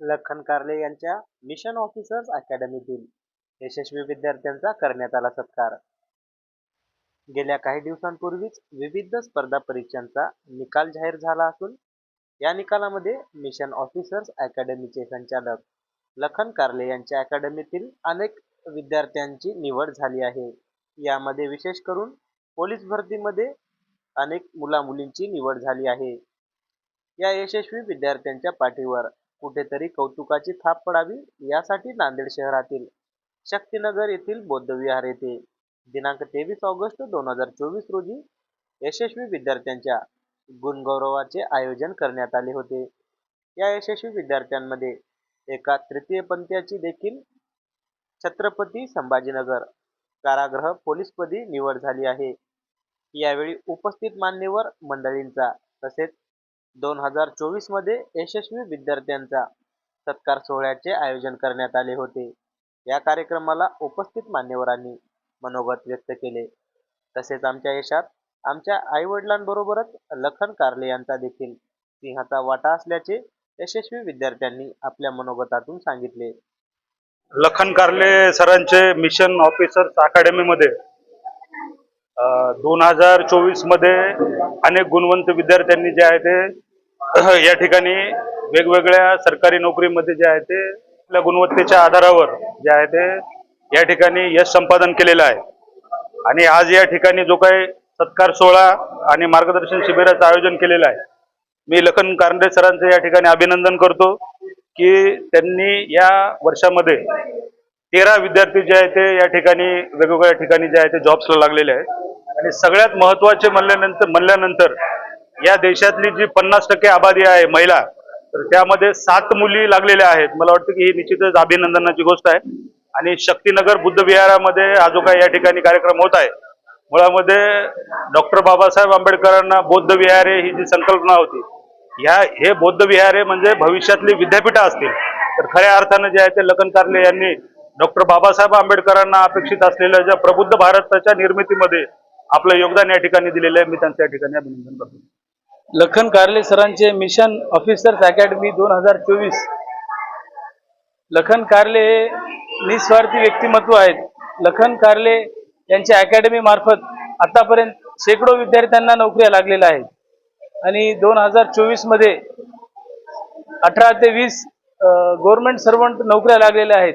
लखन कार्ले यांच्या mission officers अकॅडमीतील यशस्वी विद्यार्थ्यांचा करण्यात आला सत्कार. गेल्या काही दिवसांपूर्वीच विविध स्पर्धा परीक्षांचा निकाल जाहीर झाला असून या निकालामध्ये मिशन ऑफिसर्स अकॅडमीचे संचालक लखन कार्ले यांच्या अकॅडमीतील अनेक विद्यार्थ्यांची निवड झाली आहे. यामध्ये विशेष करून पोलीस भरतीमध्ये अनेक मुलामुलींची निवड झाली आहे. या यशस्वी विद्यार्थ्यांच्या पाठीवर कुठेतरी कौतुकाची थाप पडावी यासाठी नांदेड शहरातील शक्तीनगर येथील बौद्धविहार येथे दिनांक तेवीस ऑगस्ट दोन हजार चोवीस रोजी यशस्वी विद्यार्थ्यांच्या गुणगौरवाचे आयोजन करण्यात आले होते. या यशस्वी विद्यार्थ्यांमध्ये एका तृतीयपंथीयाची देखील छत्रपती संभाजीनगर कारागृह पोलीसपदी निवड झाली आहे. यावेळी उपस्थित मान्यवर मंडळींचा तसेच दोन हजार चोवीसमध्ये यशस्वी विद्यार्थ्यांचा सत्कार सोहळ्याचे आयोजन करण्यात आले होते. या कार्यक्रमाला उपस्थित मान्यवरांनी मनोगत व्यक्त केले. तसेच आमच्या यशात आमच्या आई वडिलांबरोबरच लखन कारले यांचा देखील सिंहाचा वाटा असल्याचे यशस्वी विद्यार्थ्यांनी आपल्या मनोगतातून सांगितले. लखन कारले सरांचे मिशन ऑफिसर्स अकॅडमीमध्ये दोन हजार चोवीसमध्ये अनेक गुणवंत विद्यार्थ्यांनी जे आहे ते या ठिकाणी वेगवेगळ्या सरकारी नोकरीमध्ये जे आहे ते आपल्या गुणवत्तेच्या आधारावर जे आहे ते या ठिकाणी यश संपादन केलेलं आहे. आणि आज या ठिकाणी जो काही सत्कार सोहळा आणि मार्गदर्शन शिबिराचं आयोजन केलेलं आहे मी लखन कारंडे सरांचं या ठिकाणी अभिनंदन करतो की त्यांनी या वर्षामध्ये तेरा विद्यार्थी जे आहे ते या ठिकाणी वेगवेगळ्या ठिकाणी जे आहे ते जॉब्सला लागलेले आहेत. आणि सगळ्यात महत्त्वाचे म्हणल्यानंतर म्हणल्यानंतर या देशातली जी पन्नास टक्के आबादी आहे महिला तर त्यामध्ये सात मुली लागलेल्या आहेत. मला वाटतं की ही निश्चितच अभिनंदनाची गोष्ट आहे. आणि शक्तीनगर बुद्ध विहारामध्ये जो या ठिकाणी कार्यक्रम होत आहे मुळामध्ये डॉक्टर बाबासाहेब आंबेडकरांना बौद्ध विहारे ही जी संकल्पना होती ह्या हे बौद्ध विहारे म्हणजे भविष्यातली विद्यापीठं असतील. तर खऱ्या अर्थानं जे आहे ते लखन कारले यांनी डॉक्टर बाबासाहेब आंबेडकरांना अपेक्षित असलेल्या ज्या प्रबुद्ध भारताच्या निर्मितीमध्ये आपलं योगदान या ठिकाणी दिलेलं आहे. मी त्यांचं या ठिकाणी अभिनंदन करतो. लखन कारले सरांचे मिशन ऑफिसर्स अकॅडमी दोन हजार चोवीस. लखन कारले हे निस्वार्थी व्यक्तिमत्व आहेत. लखन कारले यांच्या अकॅडमी मार्फत आतापर्यंत शेकडो विद्यार्थ्यांना नोकऱ्या लागलेल्या आहेत. आणि दोन हजार चोवीसमध्ये अठरा ते वीस गव्हर्नमेंट सर्वंट नोकऱ्या लागलेल्या आहेत.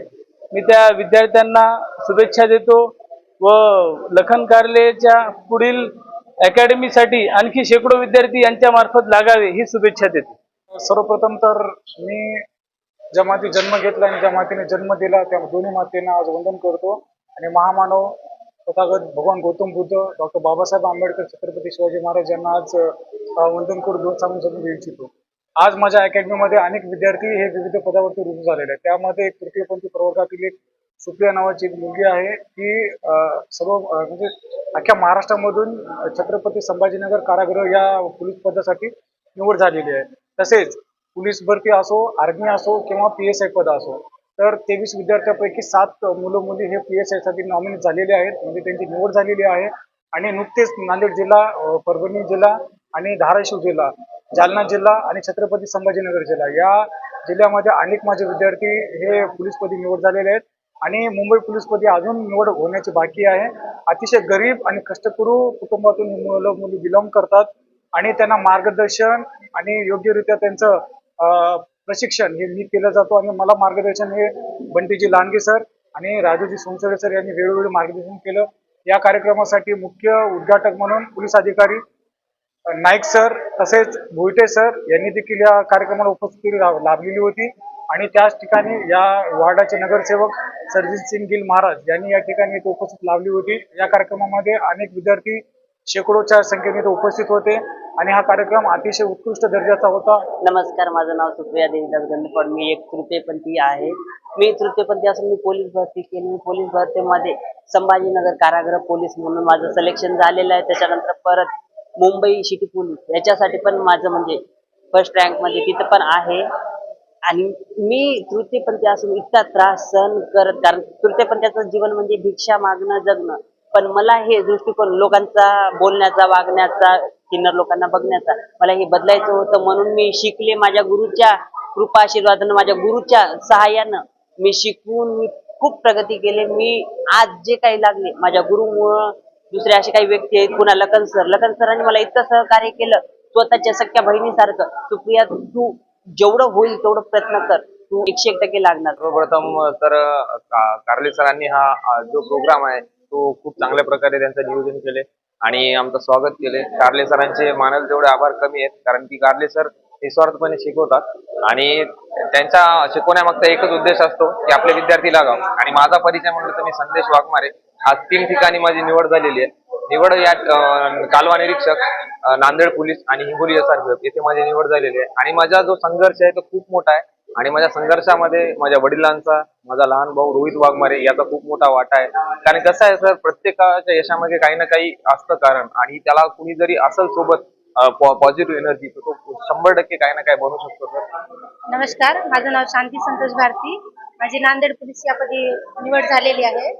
मी त्या विद्यार्थ्यांना शुभेच्छा देतो. व लखन कार्लेच्या पुढील अकॅडमीसाठी आणखी शेकडो विद्यार्थी यांच्या मार्फत लागावे ही शुभेच्छा देते. सर्वप्रथम तर मी ज्या माती जन्म घेतला आणि ज्या मातीने जन्म दिला त्या दोन्ही मातेना आज वंदन करतो. आणि महामानव तथागत भगवान गौतम बुद्ध डॉक्टर बाबासाहेब आंबेडकर छत्रपती शिवाजी महाराज यांना आज वंदन करून दोन सांगून सांगून इच्छितो. आज माझ्या अकॅडमीमध्ये अनेक विद्यार्थी हे विविध पदावरती रुजू झालेले आहेत. त्यामध्ये एक तृतीयपंथी प्रवर्गातील एक सुप्रिया नावाची एक मुलगी आहे. ती सर्व म्हणजे अख्ख्या महाराष्ट्रामधून छत्रपती संभाजीनगर कारागृह या पोलीस पदासाठी निवड झालेली आहे. तसेच पोलीस भरती असो आर्मी असो किंवा पी एस आय पद असो तर तेवीस विद्यार्थ्यांपैकी सात मुलं मुली हे पी एस आयसाठी नॉमिनेट झालेले आहेत. म्हणजे त्यांची निवड झालेली आहे. आणि नुकतेच नांदेड जिल्हा परभणी जिल्हा आणि धाराशिव जिल्हा जालना जिल्हा आणि छत्रपती संभाजीनगर जिल्हा या जिल्ह्यामध्ये अनेक माझे विद्यार्थी हे पोलीसपदी निवड झालेले आहेत. आणि मुंबई पोलीसमध्ये अजून निवड होण्याची बाकी आहे. अतिशय गरीब आणि कष्टकरू कुटुंबातून ही मुलं मुली बिलॉंग करतात आणि त्यांना मार्गदर्शन आणि योग्यरित्या त्यांचं प्रशिक्षण हे मी केलं जातो आणि मला मार्गदर्शन हे बंटीजी लांडगे सर आणि राजूजी सोनसरे सर यांनी वेळोवेळी मार्गदर्शन केलं. या कार्यक्रमासाठी मुख्य उद्घाटक म्हणून पोलीस अधिकारी नाईक सर तसेच भोईटे सर यांनी देखील या कार्यक्रमाला उपस्थिती लाभलेली होती. आणि त्याच ठिकाणी या वार्डाचे नगरसेवक सरजित सिंग गिल महाराज यांनी या ठिकाणी एक उपस्थित लावली होती. या कार्यक्रमामध्ये अनेक विद्यार्थी शेकडोच्या संख्येने इथे उपस्थित होते आणि हा कार्यक्रम अतिशय उत्कृष्ट दर्जाचा होता. नमस्कार माझं नाव सुप्रिया देवीदास गंडफड मी एक तृतीयपंथी आहे. मी तृतीयपंथी असून मी पोलीस भरती केली. मी पोलीस भरतीमध्ये संभाजीनगर कारागृह पोलीस म्हणून माझं सिलेक्शन झालेलं आहे. त्याच्यानंतर परत मुंबई सिटी पोलीस याच्यासाठी पण माझं म्हणजे फर्स्ट रँकमध्ये तिथं पण आहे. आणि मी तृतीयपंथी असून इतका त्रास सहन करत कारण तृतीयपंथ्याचं जीवन म्हणजे भिक्षा मागणं जगणं. पण मला हे दृष्टिकोन लोकांचा बोलण्याचा वागण्याचा किन्नर लोकांना बघण्याचा मला हे बदलायचं होतं म्हणून मी शिकले माझ्या गुरुच्या कृपा आशीर्वादानं माझ्या गुरुच्या सहाय्यानं. मी शिकून मी खूप प्रगती केली. मी आज जे काही लागले माझ्या गुरुमुळं दुसरे असे काही व्यक्ती आहेत पुन्हा लखन सर. लखन सरांनी मला इतकं सहकार्य केलं स्वतःच्या सख्या बहिणीसारखं. सुप्रिया तू जेवढं होईल तेवढं प्रयत्न कर. तू एकशे एक टक्के लागणार. सर्वप्रथम तर का- कारले सरांनी हा जो प्रोग्राम आहे तो खूप चांगल्या प्रकारे त्यांचं नियोजन केले आणि आमचं स्वागत केले. कारले सरांचे मानल तेवढे आभार कमी आहेत कारण की कारले सर निस्वार्थपणे शिकवतात आणि त्यांच्या शिकवण्यामागचा एकच उद्देश असतो की आपले विद्यार्थी लागाव. आणि माझा परिचय म्हणलं तर मी संदेश वाघमारे. आज तीन ठिकाणी माझी निवड झालेली आहे. निवड या कालवा निरीक्षक नांदेड पोलीस आणि हिंगोली एस आर येथे माझी निवड झालेली आहे. आणि माझा जो संघर्ष आहे तो खूप मोठा आहे. आणि माझ्या संघर्षामध्ये माझ्या वडिलांचा माझा लहान भाऊ रोहित वाघमारे याचा खूप मोठा वाटा आहे. कारण कसं आहे सर प्रत्येकाच्या यशामध्ये काही ना काही असतं कारण. आणि त्याला कुणी जरी असेल सोबत पॉझिटिव्ह एनर्जी तर तो शंभर टक्के काही ना काही बनू शकतो सर. नमस्कार माझं नाव शांती संतोष भारती. माझी नांदेड पोलीस यापदी निवड झालेली आहे.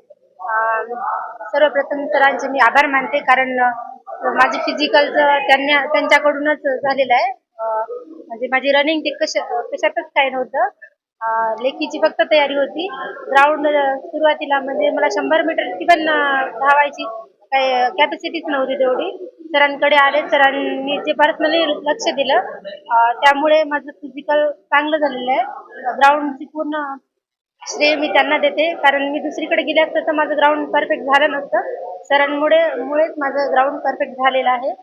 सर्वप्रथम सरांचे मी आभार मानते कारण माझी माझे फिजिकल त्यांना त्यांच्याकडूनच झालेलं आहे. म्हणजे माझी रनिंग ते कशा कशातच काही नव्हतं. लेखीची फक्त तयारी होती. ग्राउंड सुरुवातीला म्हणजे मला शंभर मीटरची पण धावायची काही कॅपॅसिटीच नव्हती तेवढी. सरांकडे आले सरांनी जे पर्सनली लक्ष दिलं त्यामुळे माझं फिजिकल चांगलं झालेलं आहे. ग्राउंडची पूर्ण श्रेय मी त्यांना देते. कारण मी दुसरीकडे गेले असतं तर माझं ग्राउंड परफेक्ट झालं नसतं. सरांमुळे मुळेच माझं ग्राउंड परफेक्ट झालेलं आहे.